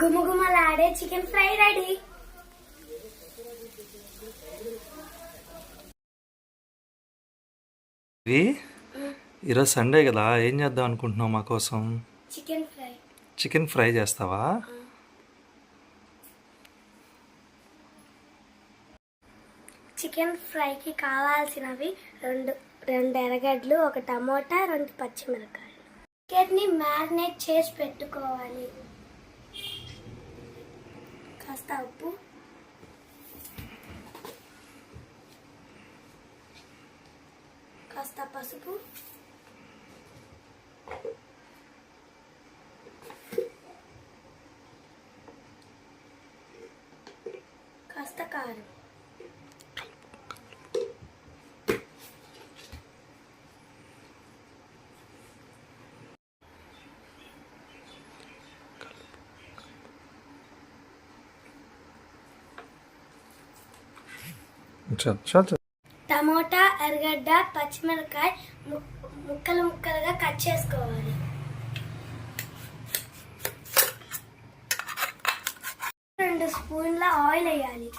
గుమగుమలాడే chicken fry ready. ఈరోజు Sunday కదా ఏం చేద్దాం అనుకుంటున్నావు మా కోసం? Chicken fry. చికెన్ ఫ్రై చేస్తావా? చికెన్ ఫ్రైకి కావాల్సినవి రెండు రెండు ఎర్రగడ్డలు ఒక టమోటా రెండు పచ్చిమిరపకాయలు. చికెన్ని మ్యారినేట్ చేసి పెట్టుకోవాలి. కాస్త ఉప్పు కాస్త పసుపు కాస్త కారం టమోటా ఎర్రగడ్డ పచ్చిమిరపకాయ ముక్కలు ముక్కలుగా కట్ చేసుకోవాలి. రెండు స్పూన్ల ఆయిల్ వేయాలి.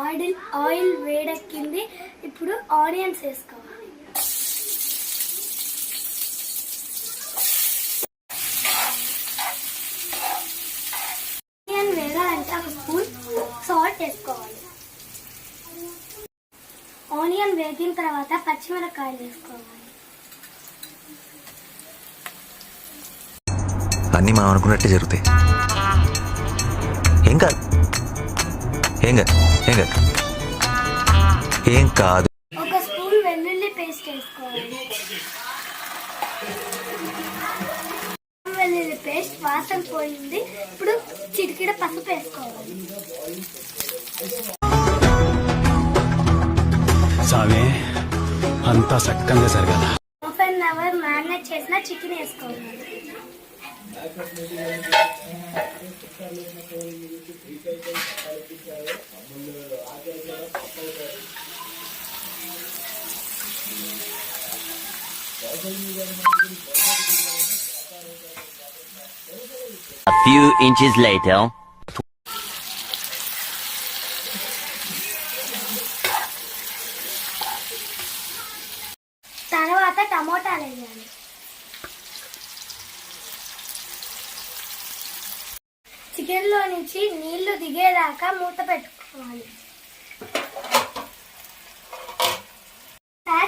ఆయిల్ ఆయిల్ వేడెక్కింది. ఇప్పుడు ఆనియన్స్ వేసుకోవాలి ఆనియన్ వేగాలంటే ఒక స్పూన్ సాల్ట్ వేసుకోవాలి ఆనియన్ వేగిన తర్వాత పచ్చిమిరపకాయలు వేసుకోవాలి. అన్నీ మనం అనుకున్నట్టే జరుగుతాయి. ఏం కాదు. ఏం కాదు. ఏం కాదు. ఏం కాదు. ఒక స్పూన్ వెల్లుల్లి పేస్ట్ వేసుకోవాలి. వెల్లుల్లి పేస్ట్ వాసన పోయింది. ఇప్పుడు చిటికెడ పసుపు వేసుకోవాలి. సామే అంతా సక్కంగా జరగాల హాఫ్ అన్ అవర్ మ్యారినేట్ చేసిన చికెన్ వేసుకోవాలి A few inches later. తర్వాత టమోటాలు వేయాలి. చికెన్లో నుంచి నీళ్ళు దిగేదాకా మూత పెట్టుకోవాలి.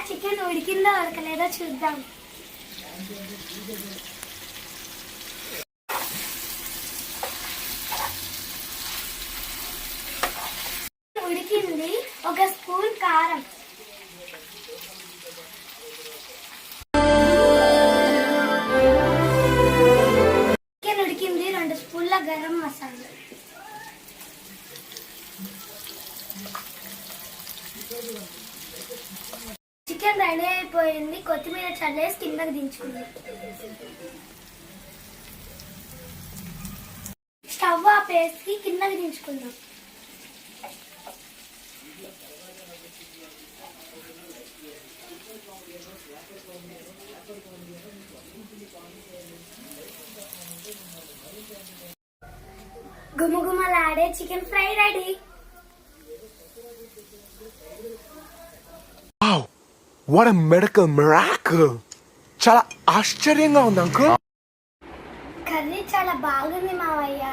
చికెన్ ఉడికిందో ఉడకలేదో చూద్దాం. చికెన్ రెడీ అయిపోయింది కొత్తిమీర చల్లేసి కిందకి దించుకుంది. స్టవ్ ఆపేసి కిందకి దించుకుందాం. గుమగుమలాడే chicken fry ready. What a medical miracle చాలా ఆశ్చర్యంగా ఉంది అంకుల్ కర్రీ చాలా బాగుంది మావయ్య